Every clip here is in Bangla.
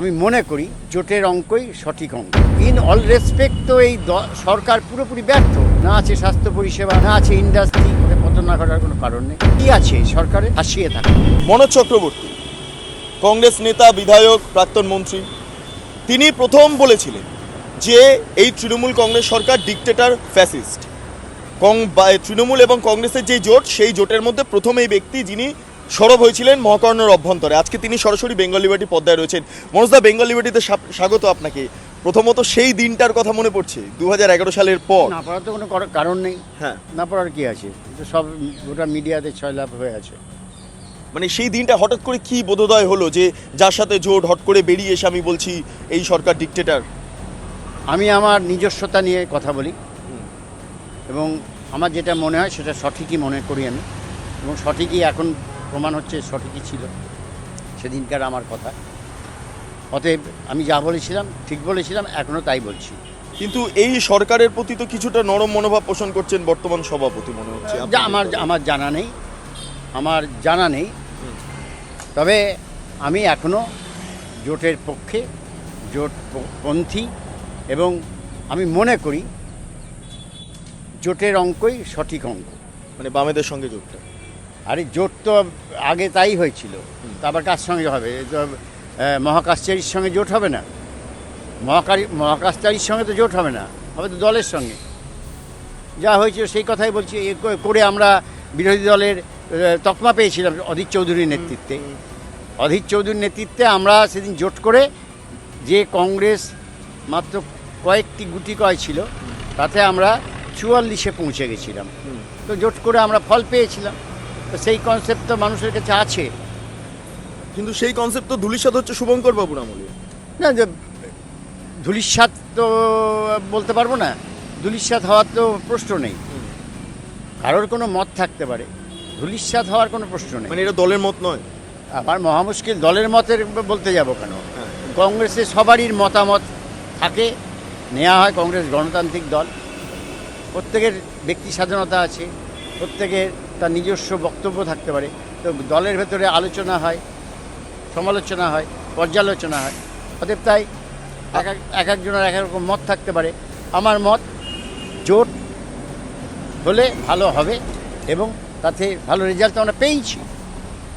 আমি মনে করি জোটের অঙ্কই সঠিক অঙ্ক। ইন অল রেসপেক্ট তো এই সরকার পুরোপুরি ব্যর্থ। না আছে স্বাস্থ্য পরিষেবা, না আছে ইন্ডাস্ট্রি পতন না করার কোনো কারণ নেই। কি আছে সরকারে? হাসিয়ে থাকে। মনোজ চক্রবর্তী, কংগ্রেস নেতা, বিধায়ক, প্রাক্তন মন্ত্রী, তিনি প্রথম বলেছিলেন যে এই তৃণমূল কংগ্রেস সরকার ডিকটেটর ফ্যাসিস্ট কং তৃণমূল এবং কংগ্রেসের যে জোট, সেই জোটের মধ্যে প্রথম এই ব্যক্তি যিনি সরব হয়েছিলেন মহাকর্ণর অভ্যন্তরে। আজকে তিনি সরাসরি বেঙ্গল লিবার্টি পদ্মায় রয়েছেন। মনোজদা বেঙ্গল লিবার্টিতে স্বা- স্বাগত আপনাকে। প্রথমত সেই দিনটার কথা মনে পড়ছে দু হাজার এগারো সালের পর। না পড়ার তো কোনো কারণ নেই। হ্যাঁ। না পড়ার কি আছে? সব গোটা মিডিয়াতে ছয় লাভ হয়ে আছে। মানে সেই দিনটা হঠাৎ করে কি বোধোদয় হলো যে যার সাথে জোট হট করে বেরিয়ে এসে আমি বলছি এই সরকার ডিকটেটার আমি আমার নিজস্বতা নিয়ে কথা বলি। এবং আমার যেটা মনে হয় সেটা সঠিকই মনে করি আমি। এবং সঠিকই এখন প্রমাণ হচ্ছে সঠিকই ছিল। সেদিনকার আমার কথা। অতএব আমি যা বলেছিলাম ঠিক বলেছিলাম এখনও তাই বলছি। কিন্তু এই সরকারের প্রতি তো কিছুটা নরম মনোভাব পোষণ করছেন বর্তমান সভাপতি মনে হচ্ছে। যা আমার আমার জানা নেই। আমার জানা নেই। তবে আমি এখনও জোটের পক্ষে জোট পন্থী এবং আমি মনে করি জোটের অঙ্কই সঠিক অঙ্ক। মানে বামেদের সঙ্গে জোটটা। আরে জোট তো আগে তাই হয়েছিল। তা আবার কার সঙ্গে হবে? তো মহাকাশচারীর সঙ্গে জোট হবে না? মহাকারী মহাকাশচারীর সঙ্গে তো জোট হবে না। হবে তো দলের সঙ্গে। যা হয়েছিল সেই কথাই বলছি। এ করে আমরা বিরোধী দলের তকমা পেয়েছিলাম অধীর চৌধুরীর নেতৃত্বে। অধীর চৌধুরীর নেতৃত্বে আমরা সেদিন জোট করে যে কংগ্রেস মাত্র কয়েকটি গুটি কয় ছিল তাতে আমরা চুয়াল্লিশে পৌঁছে গেছিলাম। তো জোট করে আমরা ফল পেয়েছিলাম। সেই কনসেপ্ট তো মানুষের কাছে আছে। কিন্তু সেই কনসেপ্ট তো ধুলিসাদ হচ্ছে শুভঙ্কর বাবুর আমলে। না যে ধুলিস্বাদ তো বলতে পারব না। ধুলিস্বাদ হওয়ার তো প্রশ্ন নেই। কারোর কোনো মত থাকতে পারে। ধুলিস্বাদ হওয়ার কোনো প্রশ্ন নেই। মানে এটা দলের মত নয়। আবার মহা মুশকিল দলের মতের বলতে যাব কেন? হ্যাঁ। কংগ্রেসে সবারই মতামত থাকে। নেওয়া হয় কংগ্রেস গণতান্ত্রিক দল। প্রত্যেকের ব্যক্তি স্বাধীনতা আছে। প্রত্যেকের তার নিজস্ব বক্তব্য থাকতে পারে। তো দলের ভেতরে আলোচনা হয়, সমালোচনা হয়, পর্যালোচনা হয়। অতএব তাই এক এক এক একজনের এক রকম মত থাকতে পারে। আমার মত জোট হলে ভালো হবে এবং তাতে ভালো রেজাল্ট আমরা পেয়েছি।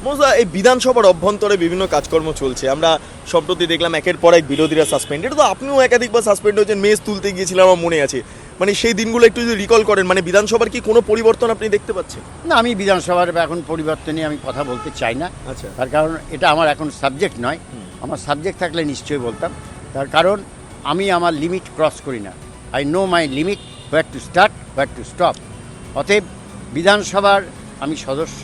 মজা, এই বিধানসভার অভ্যন্তরে বিভিন্ন কাজকর্ম চলছে। আমরা সম্প্রতি দেখলাম একের পর এক বিরোধীরা সাসপেন্ড এটা তো আপনিও একাধিকবার সাসপেন্ড হয়েছেন। মেজ তুলতে গিয়েছিলাম আমার মনে আছে। মানে সেই দিনগুলো একটু যদি রিকল করেন মানে বিধানসভার কি কোনো পরিবর্তন আপনি দেখতে পাচ্ছেন? না আমি বিধানসভার এখন পরিবর্তনে আমি কথা বলতে চাই না। আচ্ছা। তার কারণ এটা আমার এখন সাবজেক্ট নয়। আমার সাবজেক্ট থাকলে নিশ্চয়ই বলতাম। তার কারণ আমি আমার লিমিট ক্রস করি না। I know my limit where to start where to stop অতএব বিধানসভার আমি সদস্য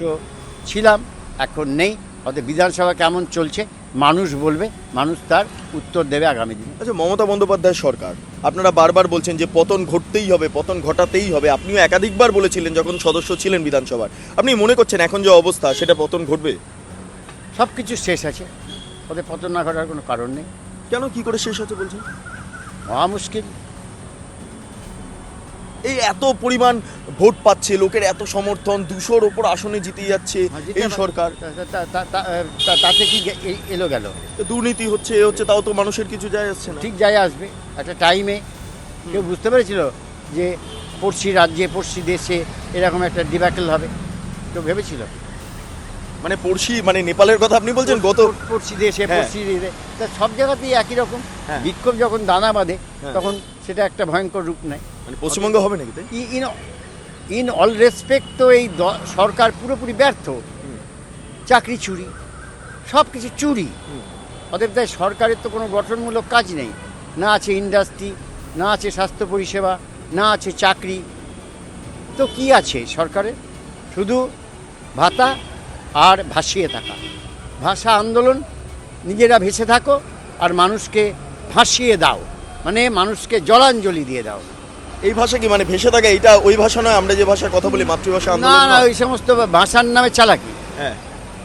ছিলাম এখন নেই। অতএব বিধানসভা কেমন চলছে মানুষ বলবে মানুষ তার উত্তর দেবে আগামী দিনে। আচ্ছা মমতা বন্দ্যোপাধ্যায় সরকার আপনারা বারবার বলছেন যে পতন ঘটতেই হবে পতন ঘটাতেই হবে। আপনিও একাধিকবার বলেছিলেন যখন সদস্য ছিলেন বিধানসভার। আপনি মনে করছেন এখন যে অবস্থা সেটা পতন ঘটবে? সব কিছু শেষ আছে। ওদের পতন না ঘটার কোনো কারণ নেই। কেন কি করে শেষ হচ্ছে বলছেন? মহা মুশকিল। এই এত পরিমাণ ভোট পাচ্ছে লোকের এত সমর্থন দুশোর ওপর আসনে জিতে যাচ্ছে এই সরকার। তাতে কি এলো গেল? দুর্নীতি হচ্ছে এ হচ্ছে তাও তো মানুষের কিছু যায় আসছে না। ঠিক যায় আসবে। একটা টাইমে কেউ বুঝতে পেরেছিল যে পড়শি রাজ্যে পড়শি দেশে এরকম একটা ডিব্যাকেল হবে? কেউ ভেবেছিল? মানে পড়শি মানে নেপালের কথা আপনি বলছেন গত পড়শি দেশে হ্যাঁ। পড়শি দেশে। তা সব জায়গাতেই একই রকম। হ্যাঁ। বিক্ষোভ যখন দানা বাঁধে হ্যাঁ। তখন সেটা একটা ভয়ঙ্কর রূপ নেয়। মানে পশ্চিমবঙ্গ হবে নাকি ইন ইন অল রেসপেক্ট তো এই সরকার পুরোপুরি ব্যর্থ। চাকরি চুরি সব কিছু চুরি অতএব তাই সরকারের তো কোনো গঠনমূলক কাজ নেই। না আছে ইন্ডাস্ট্রি না আছে স্বাস্থ্য পরিষেবা না আছে চাকরি। তো কি আছে সরকারের? শুধু ভাতা আর ভাসিয়ে থাকা। ভাষা আন্দোলন নিজেরা ভেসে থাকো আর মানুষকে ভাসিয়ে দাও। মানে মানুষকে জলাঞ্জলি দিয়ে দাও। এই ভাষা কি মানে ভেসে থাকে? এটা ওই ভাষা নয় আমরা যে ভাষায় কথা বলি মাতৃভাষা না না ওই সমস্ত ভাষার নামে চালাকি। হ্যাঁ।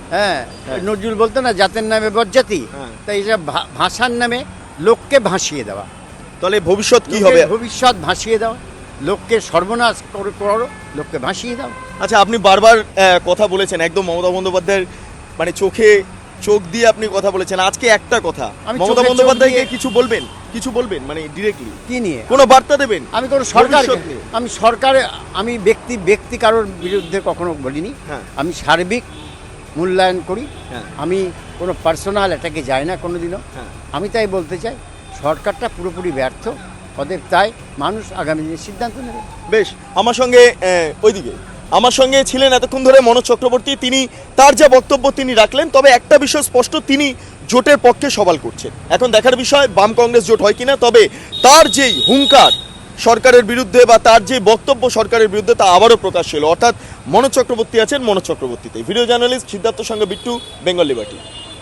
হ্যাঁ হ্যাঁ। নজরুল বলতো না জাতের নামে বজ্জাতি। হ্যাঁ। তাই ভা- ভাষার নামে লোককে ভাসিয়ে দেওয়া। তাহলে ভবিষ্যৎ কি হবে? ভবিষ্যৎ ভাসিয়ে দেওয়া লোককে সর্বনাশ করো করো লোককে ভাসিয়ে দাও। আচ্ছা আপনি বারবার কথা বলেছেন একদম মমতা বন্দ্যোপাধ্যায়ের মানে চোখে চোখ দিয়ে আপনি কথা বলেছেন। আজকে একটা কথা। আমি মমতা বন্দ্যোপাধ্যায়কে কিছু বলবেন? কিছু বলবেন? মানে ডিরেক্টলি কি নিয়ে? কোনো বার্তা দেবেন? আমি কোনো সরকার আমি সরকারে আমি ব্যক্তি ব্যক্তি কারোর বিরুদ্ধে কখনো বলিনি। হ্যাঁ। আমি সার্বিক মূল্যায়ন করি। হ্যাঁ। আমি কোনো পার্সোনাল এটাকে যাই না কোনো দিনও হ্যাঁ। আমি তাই বলতে চাই সরকারটা পুরোপুরি ব্যর্থ। অতএব তাই মানুষ আগামী দিনে সিদ্ধান্ত নেবে। বেশ আমার সঙ্গে ওইদিকে। আমার সঙ্গে ছিলেন এতক্ষণ ধরে মনোজ চক্রবর্তী, তিনি তার যা বক্তব্য তিনি রাখলেন, তবে একটা বিষয় স্পষ্ট, তিনি জোটের পক্ষে সবাল করছেন। এখন দেখার বিষয়, বাম কংগ্রেস জোট হয় কিনা, তবে তার যেই হুঙ্কার সরকারের বিরুদ্ধে বা তার যে বক্তব্য সরকারের বিরুদ্ধে, তা আবারও প্রকাশ ছিল অর্থাৎ মনোজ চক্রবর্তী আছেন মনোজ চক্রবর্তীতে। ভিডিও জার্নালিস্ট সিদ্ধার্থ সঙ্গে বিট্টু, বেঙ্গল লিবার্টি।